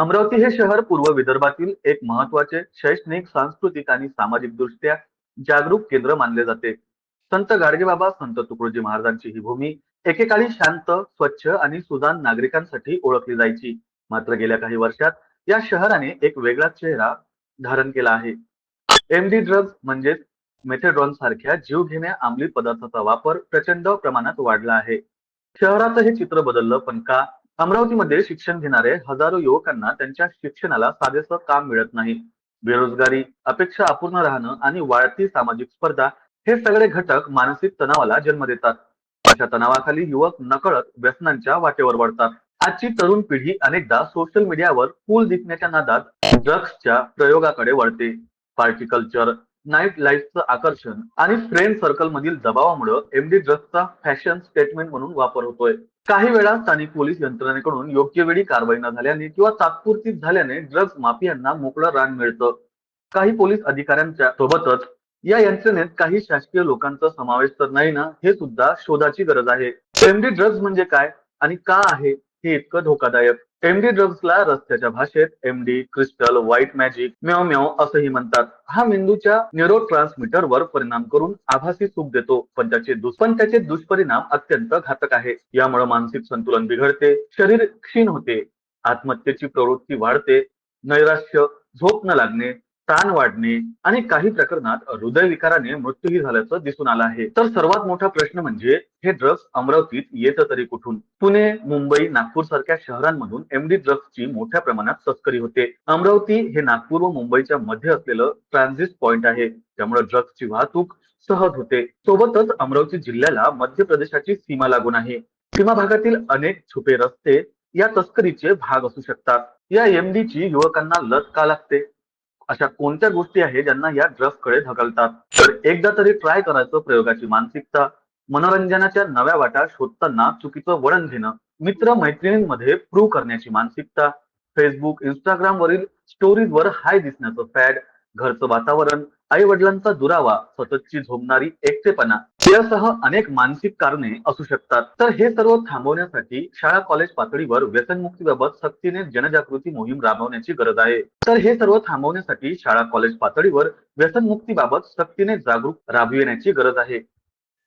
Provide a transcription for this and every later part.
अमरावती हे शहर पूर्व विदर्भातील एक महत्त्वाचे शैक्षणिक सांस्कृतिक आणि सामाजिक दृष्ट्या जागरूक केंद्र मानले जाते. संत गाडगेबाबा संत तुकडोजी महाराजांची ही भूमी एकेकाळी शांत स्वच्छ आणि सुजाण नागरिकांसाठी ओळखली जायची. मात्र गेल्या काही वर्षात या शहराने एक वेगळाच चेहरा धारण केला आहे. एमडी ड्रग्ज म्हणजेच मेथेड्रॉन सारख्या जीवघेण्या अंमली पदार्थाचा वापर प्रचंड प्रमाणात वाढला आहे. शहराचं हे चित्र बदललं पण का? अमरावतीमध्ये शिक्षण घेणारे हजारो युवकांना त्यांच्या शिक्षणाला साधेसं काम मिळत नाही. बेरोजगारी अपेक्षा अपूर्ण राहणं आणि वाढती सामाजिक स्पर्धा हे सगळे घटक मानसिक तणावाला जन्म देतात. अशा तणावाखाली युवक नकळत व्यसनांच्या वाटेवर वळतात. आजची तरुण पिढी अनेकदा सोशल मीडियावर कूल दिसण्याच्या नादात ड्रग्सच्या प्रयोगाकडे वळते. पार्टी कल्चर नाईट लाईफचं आकर्षण आणि फ्रेंड सर्कल मधील दबावामुळे एमडी ड्रग्सचा फॅशन स्टेटमेंट म्हणून वापर होतोय. काही वेळा स्थानिक पोलीस यंत्रणेकडून योग्य वेळी कारवाई न झाल्याने किंवा तात्पुरतीच झाल्याने ड्रग्ज माफियांना मोकळं रान मिळतं. काही पोलीस अधिकाऱ्यांच्या सोबतच या यंत्रणेत काही शासकीय लोकांचा समावेश तर नाही ना हे सुद्धा शोधाची गरज आहे. एमडी ड्रग्ज म्हणजे काय आणि का आहे हे इतकं धोकादायक. एमडी ड्रग्सला रस्त्याच्या भाषेत एमडी क्रिस्टल व्हाईट मॅजिक म्याव म्याव असंही म्हणतात. हा मेंदूच्या न्यूरो ट्रान्समीटरवर परिणाम करून आभासी सुख देतो पण त्याचे पण त्याचे दुष्परिणाम अत्यंत घातक आहे. यामुळे मानसिक संतुलन बिघडते शरीर क्षीण होते आत्महत्येची प्रवृत्ती वाढते नैराश्य झोप न लागणे ताण वाढणे आणि काही प्रकरणात हृदयविकाराने मृत्यूही झाल्याचं दिसून आलं आहे. तर सर्वात मोठा प्रश्न म्हणजे हे ड्रग्ज अमरावतीत येतं तरी कुठून? पुणे मुंबई नागपूर सारख्या शहरांमधून एमडी ड्रग्जची मोठ्या प्रमाणात तस्करी होते. अमरावती हे नागपूर व मुंबईच्या मध्ये असलेलं ट्रान्झिट पॉइंट आहे. त्यामुळे ड्रग्सची वाहतूक सहज होते. सोबतच अमरावती जिल्ह्याला मध्य प्रदेशाची सीमा लागून आहे. सीमा भागातील अनेक छुपे रस्ते या तस्करीचे भाग असू शकतात. या एमडी ची युवकांना लत का लागते. अशा कोणत्या गोष्टी आहेत ज्यांना या ड्रग्सकडे ढकलतात? तर एकदा तरी ट्राय करायचं प्रयोगाची मानसिकता. मनोरंजनाच्या नव्या वाटा शोधताना चुकीचं वळण घेणं. मित्र मैत्रिणींमध्ये प्रूव्ह करण्याची मानसिकता. फेसबुक इंस्टाग्राम वरील स्टोरीजवर हाय दिसण्याचं फॅड घरचं वातावरण आई वडिलांचा दुरावा सततची झोमणारी एकटेपणा. यासह अनेक मानसिक कारणे असू शकतात. तर हे सर्व थांबवण्यासाठी शाळा कॉलेज पातळीवर व्यसनमुक्तीबाबत सक्तीने जनजागृती मोहीम राबवण्याची गरज आहे. तर हे सर्व थांबवण्यासाठी शाळा कॉलेज पातळीवर व्यसनमुक्तीबाबत सक्तीने जागरूक राबविण्याची गरज आहे.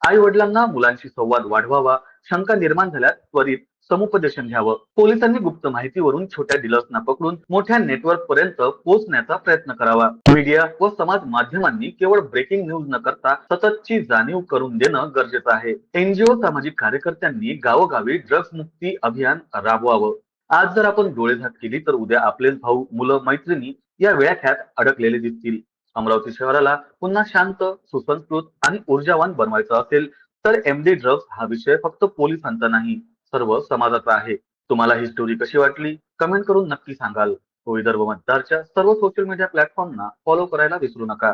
आई वडिलांना मुलांशी संवाद वाढवावा शंका निर्माण झाल्यास त्वरित समुपदेशन घ्यावं. पोलिसांनी गुप्त माहितीवरून छोट्या डीलर्सना पकडून मोठ्या नेटवर्क पर्यंत पोहोचण्याचा प्रयत्न करावा. मीडिया व समाज माध्यमांनी केवळ ब्रेकिंग न्यूज न करता सततची जाणीव करून देणं गरजेचं आहे. एनजीओ सामाजिक कार्यकर्त्यांनी गावोगावी ड्रग्ज मुक्ती अभियान राबवावं. आज जर आपण डोळेझाक केली तर उद्या आपलेच भाऊ मुलं मैत्रिणी या वेळाख्यात अडकलेले दिसतील. अमरावती शहराला पुन्हा शांत सुसंस्कृत आणि ऊर्जावान बनवायचं असेल तर एमडी ड्रग्ज हा विषय फक्त पोलिसांचा नाही. सर्व समाजाचा आहे. तुम्हाला ही स्टोरी कशी वाटली? कमेंट करून नक्की सांगाल. विदर्भ मतदारच्या सर्व सोशल मीडिया प्लॅटफॉर्मना फॉलो करायला विसरू नका.